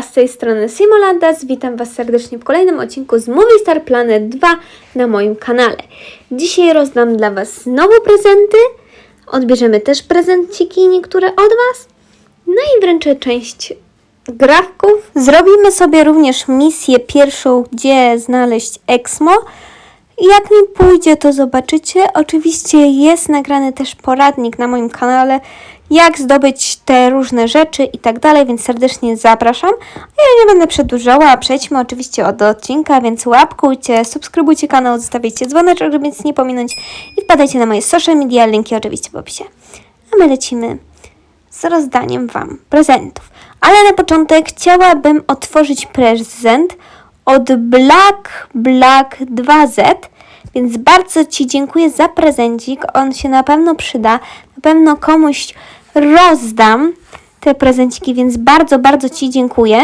Z tej strony Simolandas. Witam Was serdecznie w kolejnym odcinku z Movie Star Planet 2 na moim kanale. Dzisiaj rozdam dla Was znowu prezenty. Odbierzemy też prezenciki niektóre od Was. No i wręczę część grawków. Zrobimy sobie również misję pierwszą, gdzie znaleźć Exmo. Jak mi pójdzie, to zobaczycie. Oczywiście jest nagrany też poradnik na moim kanale, jak zdobyć te różne rzeczy i tak dalej, więc serdecznie zapraszam. Ja nie będę przedłużała, przejdźmy oczywiście od odcinka, więc łapkujcie, subskrybujcie kanał, zostawiajcie dzwoneczek, żeby nic nie pominąć i wpadajcie na moje social media, linki oczywiście w opisie. A my lecimy z rozdaniem Wam prezentów. Ale na początek chciałabym otworzyć prezent od Black Black 2Z, więc bardzo Ci dziękuję za prezencik. On się na pewno przyda, na pewno komuś rozdam te prezenciki, więc bardzo, bardzo Ci dziękuję.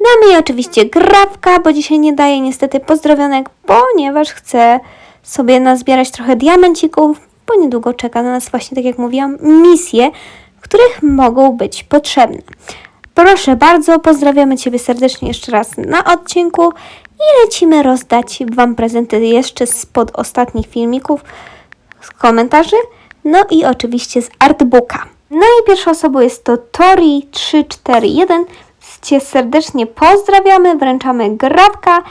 Damy jej oczywiście grafka, bo dzisiaj nie daję niestety pozdrowionek, ponieważ chcę sobie nazbierać trochę diamencików, bo niedługo czeka na nas właśnie, tak jak mówiłam, misje, których mogą być potrzebne. Proszę bardzo, pozdrawiamy Ciebie serdecznie jeszcze raz na odcinku i lecimy rozdać Wam prezenty jeszcze spod ostatnich filmików, z komentarzy, no i oczywiście z artbooka. No i pierwszą osobą jest to Tori341. Cię serdecznie pozdrawiamy, wręczamy grabka,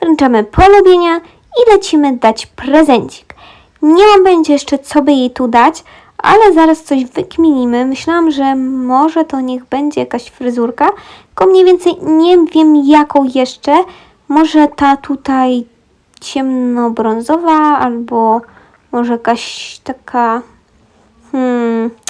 wręczamy polubienia i lecimy dać prezencik. Nie mam będzie jeszcze co by jej tu dać, ale zaraz coś wykminimy. Myślałam, że może to niech będzie jakaś fryzurka, tylko mniej więcej nie wiem jaką jeszcze. Może ta tutaj ciemnobrązowa albo może jakaś taka hmm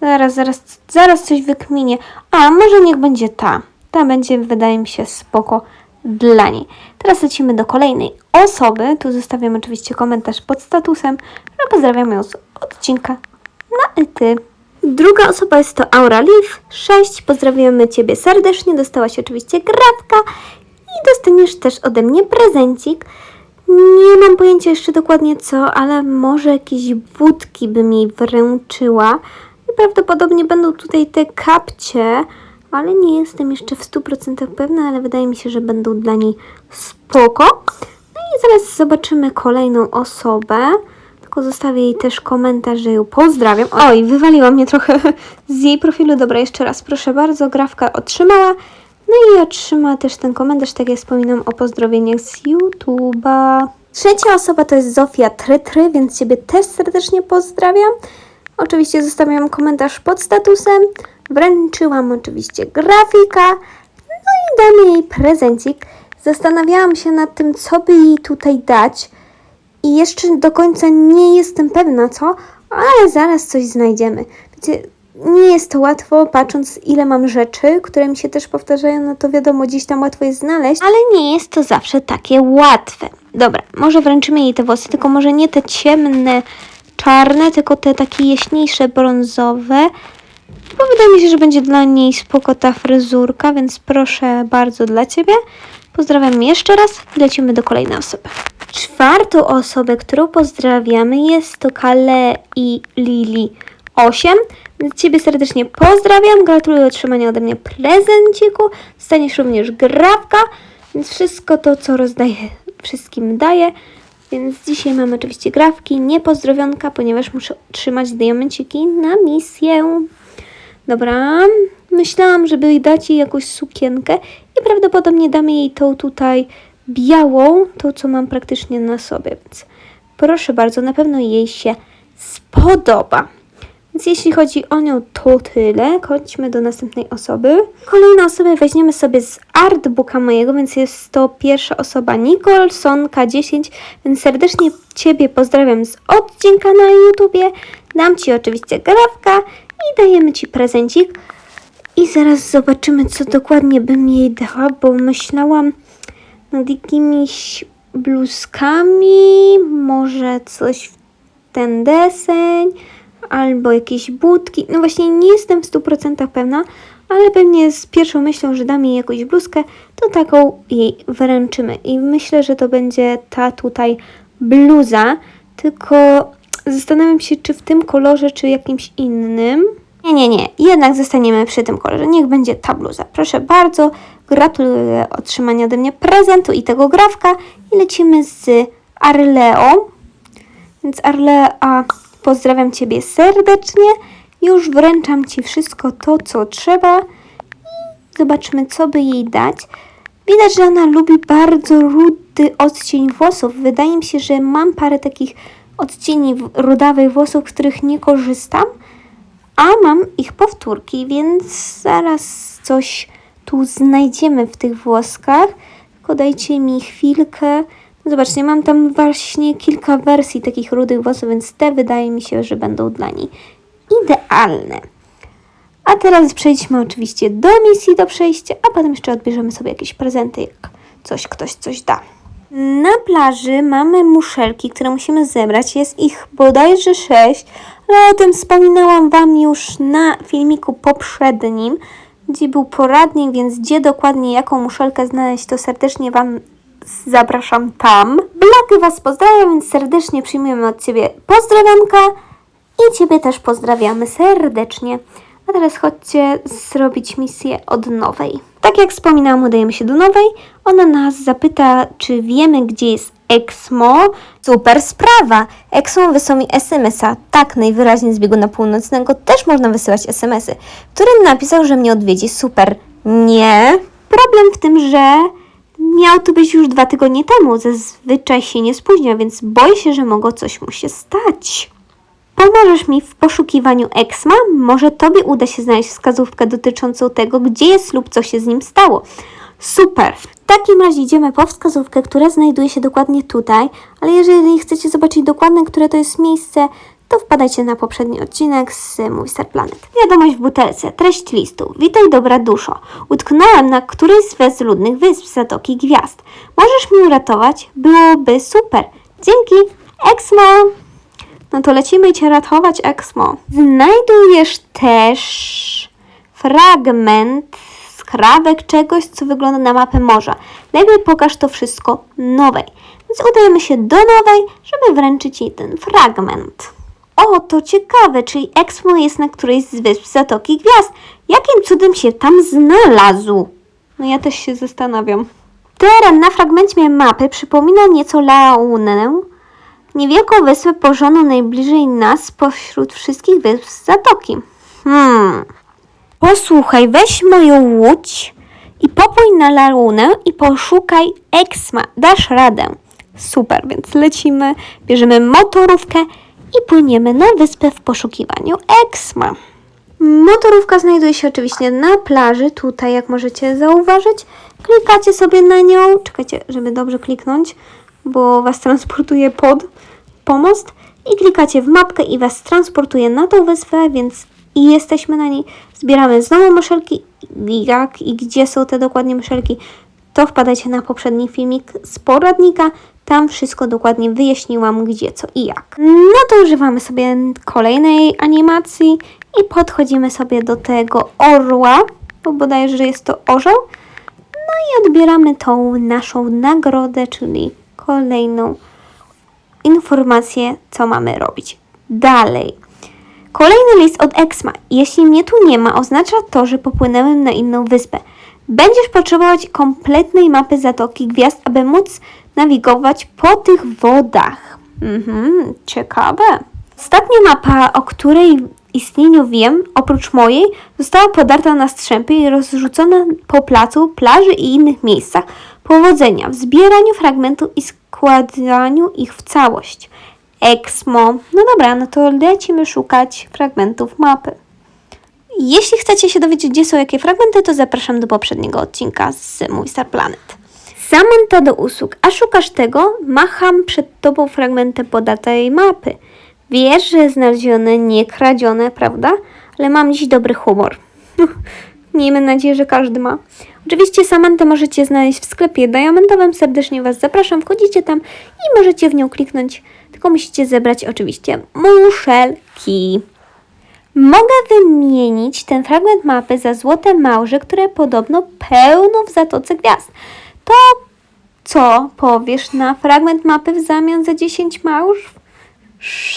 zaraz, zaraz, zaraz coś wykminię. A, może niech będzie ta. Ta będzie, wydaje mi się, spoko dla niej. Teraz lecimy do kolejnej osoby. Tu zostawiam oczywiście komentarz pod statusem, że pozdrawiam ją z odcinka na ty. Druga osoba jest to Aura Leaf 6. Pozdrawiamy Ciebie serdecznie. Dostałaś oczywiście grafka i dostaniesz też ode mnie prezencik. Nie mam pojęcia jeszcze dokładnie co, ale może jakieś budki bym jej wręczyła. I prawdopodobnie będą tutaj te kapcie, ale nie jestem jeszcze w 100% pewna, ale wydaje mi się, że będą dla niej spoko. No i zaraz zobaczymy kolejną osobę. Tylko zostawię jej też komentarz, że ją pozdrawiam. Oj, wywaliła mnie trochę z jej profilu. Dobra, jeszcze raz, proszę bardzo, grafka otrzymała. No i otrzyma też ten komentarz, tak jak wspominam o pozdrowieniach z YouTube'a. Trzecia osoba to jest Zofia Trytry, więc Ciebie też serdecznie pozdrawiam. Oczywiście zostawiam komentarz pod statusem. Wręczyłam oczywiście grafika. No i dam jej prezencik. Zastanawiałam się nad tym, co by jej tutaj dać. I jeszcze do końca nie jestem pewna co, ale zaraz coś znajdziemy. Wiecie, nie jest to łatwo, patrząc ile mam rzeczy, które mi się też powtarzają, no to wiadomo, gdzieś tam łatwo jest znaleźć, ale nie jest to zawsze takie łatwe. Dobra, może wręczymy jej te włosy, tylko może nie te ciemne, czarne, tylko te takie jaśniejsze, brązowe. Bo wydaje mi się, że będzie dla niej spoko ta fryzurka, więc proszę bardzo dla Ciebie. Pozdrawiam jeszcze raz i lecimy do kolejnej osoby. Czwartą osobę, którą pozdrawiamy jest to Kale i Lili 8. Więc Ciebie serdecznie pozdrawiam, gratuluję otrzymania ode mnie prezenciku. Staniesz również grabka, więc wszystko to, co rozdaję, wszystkim daję. Więc dzisiaj mam oczywiście grafki, nie pozdrowionka, ponieważ muszę trzymać diamenciki na misję. Dobra, myślałam, żeby dać jej jakąś sukienkę i prawdopodobnie damy jej tą tutaj białą, tą co mam praktycznie na sobie, więc proszę bardzo, na pewno jej się spodoba. Więc jeśli chodzi o nią, to tyle. Chodźmy do następnej osoby. Kolejną osobę weźmiemy sobie z artbooka mojego, więc jest to pierwsza osoba Nicholson K10, więc serdecznie Ciebie pozdrawiam z odcinka na YouTubie. Dam Ci oczywiście grafka i dajemy Ci prezencik. I zaraz zobaczymy, co dokładnie bym jej dała, bo myślałam nad jakimiś bluzkami, może coś w ten deseń, albo jakieś budki. No właśnie nie jestem w 100% pewna, ale pewnie z pierwszą myślą, że dam jej jakąś bluzkę, to taką jej wręczymy. I myślę, że to będzie ta tutaj bluza, tylko zastanawiam się, czy w tym kolorze, czy jakimś innym. Nie, nie, nie. Jednak zostaniemy przy tym kolorze. Niech będzie ta bluza. Proszę bardzo. Gratuluję otrzymania ode mnie prezentu i tego grawka. I lecimy z Arleo. Więc Arlea, pozdrawiam Ciebie serdecznie. Już wręczam Ci wszystko to, co trzeba. I zobaczymy, co by jej dać. Widać, że ona lubi bardzo rudy odcień włosów. Wydaje mi się, że mam parę takich odcieni rudawych włosów, których nie korzystam. A mam ich powtórki, więc zaraz coś tu znajdziemy w tych włoskach. Tylko dajcie mi chwilkę. No Zobaczcie, mam tam właśnie kilka wersji takich rudych włosów, więc te wydaje mi się, że będą dla niej idealne. A teraz przejdźmy oczywiście do misji do przejścia, a potem jeszcze odbierzemy sobie jakieś prezenty, jak coś ktoś coś da. Na plaży mamy muszelki, które musimy zebrać. Jest ich bodajże sześć, ale o tym wspominałam Wam już na filmiku poprzednim, gdzie był poradnik, więc gdzie dokładnie jaką muszelkę znaleźć, to serdecznie Wam zapraszam tam. Blaki Was pozdrawiam, więc serdecznie przyjmujemy od Ciebie pozdrowionka i Ciebie też pozdrawiamy serdecznie. A teraz chodźcie zrobić misję od nowej. Tak jak wspominałam, udajemy się do nowej. Ona nas zapyta, czy wiemy, gdzie jest Exmo. Super sprawa! Exmo wysłał mi SMS-a. Tak, najwyraźniej z bieguna północnego też można wysyłać SMS-y, w którym napisał, że mnie odwiedzi. Super. Nie. Problem w tym, że miał to być już dwa tygodnie temu. Zazwyczaj się nie spóźnia, więc boję się, że mogło coś mu się stać. Pomożesz mi w poszukiwaniu Exma? Może Tobie uda się znaleźć wskazówkę dotyczącą tego, gdzie jest lub co się z nim stało. Super! W takim razie idziemy po wskazówkę, która znajduje się dokładnie tutaj, ale jeżeli chcecie zobaczyć dokładnie, które to jest miejsce, to wpadajcie na poprzedni odcinek z Movie Star Planet. Wiadomość w butelce. Treść listu. Witaj dobra duszo. Utknąłem na którejś z bezludnych wysp Zatoki Gwiazd. Możesz mi uratować? Byłoby super. Dzięki! Exmo! No to lecimy cię ratować, Exmo. Znajdujesz też fragment skrawek czegoś, co wygląda na mapę morza. Lepiej pokaż to wszystko nowej. Więc udajemy się do nowej, żeby wręczyć jej ten fragment. O, to ciekawe, czyli Exmo jest na którejś z wysp Zatoki Gwiazd. Jakim cudem się tam znalazł? No ja też się zastanawiam. Teren na fragmencie mapy przypomina nieco Launę, Niewielką wyspę położoną najbliżej nas pośród wszystkich wysp Zatoki. Hmm. Posłuchaj, weź moją łódź i popłyń na lagunę i poszukaj Exma. Dasz radę. Super, więc lecimy, bierzemy motorówkę i płyniemy na wyspę w poszukiwaniu Exma. Motorówka znajduje się oczywiście na plaży, tutaj jak możecie zauważyć. Klikacie sobie na nią, czekajcie, żeby dobrze kliknąć, bo Was transportuje pod pomost i klikacie w mapkę i Was transportuje na tą wyspę, więc i jesteśmy na niej. Zbieramy znowu muszelki, jak i gdzie są te dokładnie muszelki, to wpadajcie na poprzedni filmik z poradnika. Tam wszystko dokładnie wyjaśniłam, gdzie, co i jak. No to używamy sobie kolejnej animacji i podchodzimy sobie do tego orła, bo bodajże, że jest to orzeł. No i odbieramy tą naszą nagrodę, czyli kolejną informację, co mamy robić. Dalej. Kolejny list od Exma. Jeśli mnie tu nie ma, oznacza to, że popłynąłem na inną wyspę. Będziesz potrzebować kompletnej mapy Zatoki Gwiazd, aby móc nawigować po tych wodach. Mhm, ciekawe. Ostatnia mapa, o której istnieniu wiem, oprócz mojej, została podarta na strzępy i rozrzucona po placu, plaży i innych miejscach. Powodzenia w zbieraniu fragmentów i składaniu ich w całość. Exmo. No dobra, no to lecimy szukać fragmentów mapy. Jeśli chcecie się dowiedzieć, gdzie są jakie fragmenty, to zapraszam do poprzedniego odcinka z Mój Star Planet. Samantha do usług. A szukasz tego? Macham przed tobą fragmentem podatej mapy. Wiesz, że znalezione, nie kradzione, prawda? Ale mam dziś dobry humor. Miejmy nadzieję, że każdy ma. Oczywiście Samantę możecie znaleźć w sklepie diamentowym. Serdecznie Was zapraszam. Wchodzicie tam i możecie w nią kliknąć. Tylko musicie zebrać oczywiście muszelki. Mogę wymienić ten fragment mapy za złote małże, które podobno pełno w Zatoce Gwiazd. To co powiesz na fragment mapy w zamian za 10 małż?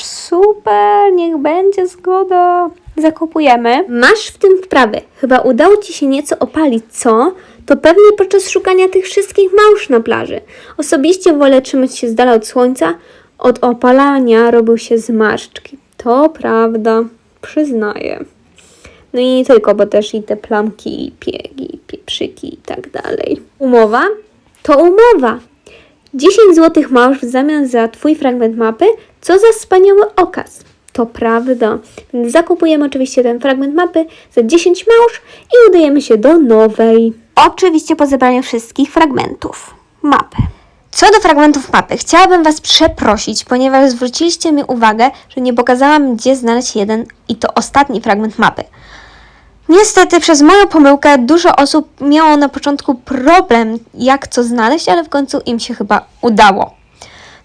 Super, niech będzie zgoda. zakupujemy. Masz w tym wprawy. Chyba udało Ci się nieco opalić, co? To pewnie podczas szukania tych wszystkich małż na plaży. Osobiście wolę trzymać się z dala od słońca. Od opalania robią się zmarszczki. To prawda, przyznaję. No i nie tylko, bo też i te plamki, piegi, pieprzyki i tak dalej. Umowa? To umowa. 10 zł małż w zamian za Twój fragment mapy. Co za wspaniały okaz. To prawda. Zakupujemy oczywiście ten fragment mapy za 10 małż i udajemy się do nowej. Oczywiście po zebraniu wszystkich fragmentów mapy. Co do fragmentów mapy, chciałabym Was przeprosić, ponieważ zwróciliście mi uwagę, że nie pokazałam, gdzie znaleźć jeden i to ostatni fragment mapy. Niestety przez moją pomyłkę dużo osób miało na początku problem, jak co znaleźć, ale w końcu im się chyba udało.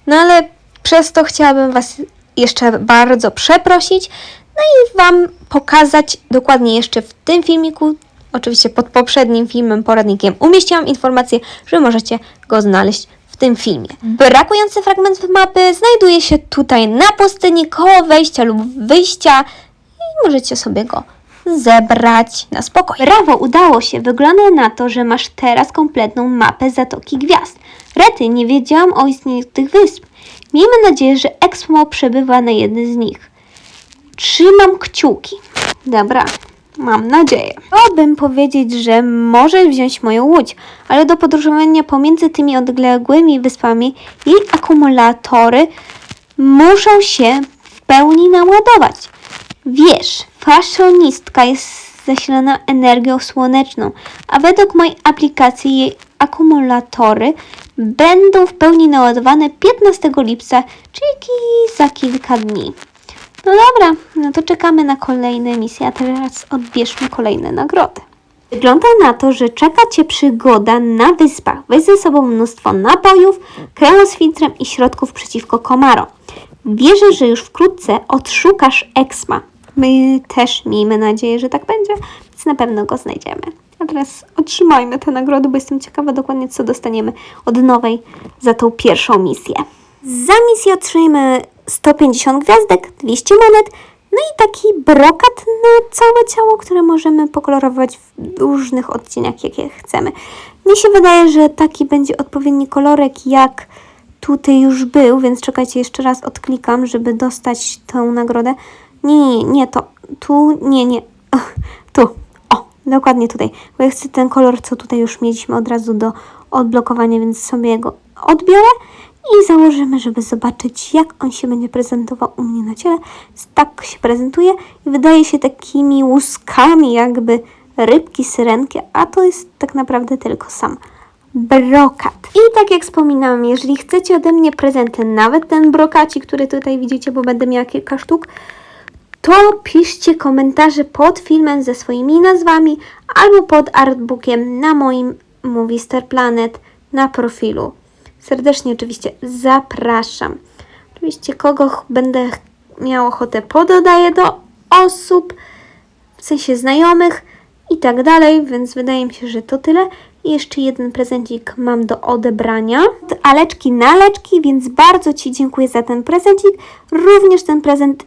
No ale przez to chciałabym Was jeszcze bardzo przeprosić, no i Wam pokazać dokładnie jeszcze w tym filmiku, oczywiście pod poprzednim filmem, poradnikiem, umieściłam informację, że możecie go znaleźć w tym filmie. Brakujący fragment mapy znajduje się tutaj na pustyni koło wejścia lub wyjścia i możecie sobie go zebrać na spokojnie. Brawo, udało się. Wygląda na to, że masz teraz kompletną mapę Zatoki Gwiazd. Rety, nie wiedziałam o istnieniu tych wysp. Miejmy nadzieję, że Exmo przebywa na jednej z nich. Trzymam kciuki. Dobra, mam nadzieję. Chciałabym powiedzieć, że może wziąć moją łódź, ale do podróżowania pomiędzy tymi odległymi wyspami jej akumulatory muszą się w pełni naładować. Wiesz, fashionistka jest zasilana energią słoneczną, a według mojej aplikacji jej akumulatory będą w pełni naładowane 15 lipca, czyli za kilka dni. No dobra, no to czekamy na kolejne misje, a teraz odbierzmy kolejne nagrody. Wygląda na to, że czeka Cię przygoda na wyspach. Weź ze sobą mnóstwo napojów, kremu z filtrem i środków przeciwko komarom. Wierzę, że już wkrótce odszukasz Exma. My też miejmy nadzieję, że tak będzie, więc na pewno go znajdziemy. A teraz otrzymajmy te nagrody, bo jestem ciekawa dokładnie, co dostaniemy od nowej za tą pierwszą misję. Za misję otrzymujemy 150 gwiazdek, 200 monet, no i taki brokat na całe ciało, które możemy pokolorować w różnych odcieniach, jakie chcemy. Mi się wydaje, że taki będzie odpowiedni kolorek, jak tutaj już był, więc czekajcie, jeszcze raz odklikam, żeby dostać tę nagrodę. Nie, nie, to tu, nie, nie, tu, o, dokładnie tutaj, bo ja chcę ten kolor, co tutaj już mieliśmy od razu do odblokowania, więc sobie go odbiorę i założymy, żeby zobaczyć, jak on się będzie prezentował u mnie na ciele. Tak się prezentuje i wydaje się takimi łuskami, jakby rybki, syrenki, a to jest tak naprawdę tylko sam brokat. I tak jak wspominałam, jeżeli chcecie ode mnie prezenty, nawet ten brokacik, który tutaj widzicie, bo będę miała kilka sztuk, to piszcie komentarze pod filmem ze swoimi nazwami albo pod artbookiem na moim Movie Star Planet na profilu. Serdecznie oczywiście zapraszam. Oczywiście kogo będę miał ochotę pododaję do osób, w sensie znajomych i tak dalej, więc wydaje mi się, że to tyle. I jeszcze jeden prezencik mam do odebrania. Od Aleczki na Aleczki, więc bardzo Ci dziękuję za ten prezencik. Również ten prezent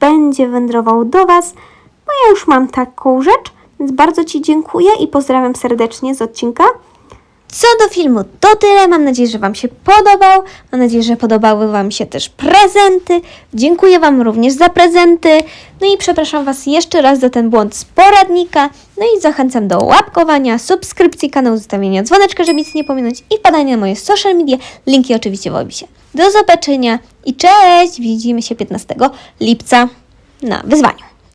będzie wędrował do Was, bo ja już mam taką rzecz, więc bardzo Ci dziękuję i pozdrawiam serdecznie z odcinka. Co do filmu, to tyle. Mam nadzieję, że Wam się podobał. Mam nadzieję, że podobały Wam się też prezenty. Dziękuję Wam również za prezenty. No i przepraszam Was jeszcze raz za ten błąd z poradnika. No i zachęcam do łapkowania, subskrypcji kanału, zostawienia dzwoneczka, żeby nic nie pominąć i wpadania na moje social media. Linki oczywiście w opisie. Do zobaczenia i cześć! Widzimy się 15 lipca na wyzwaniu.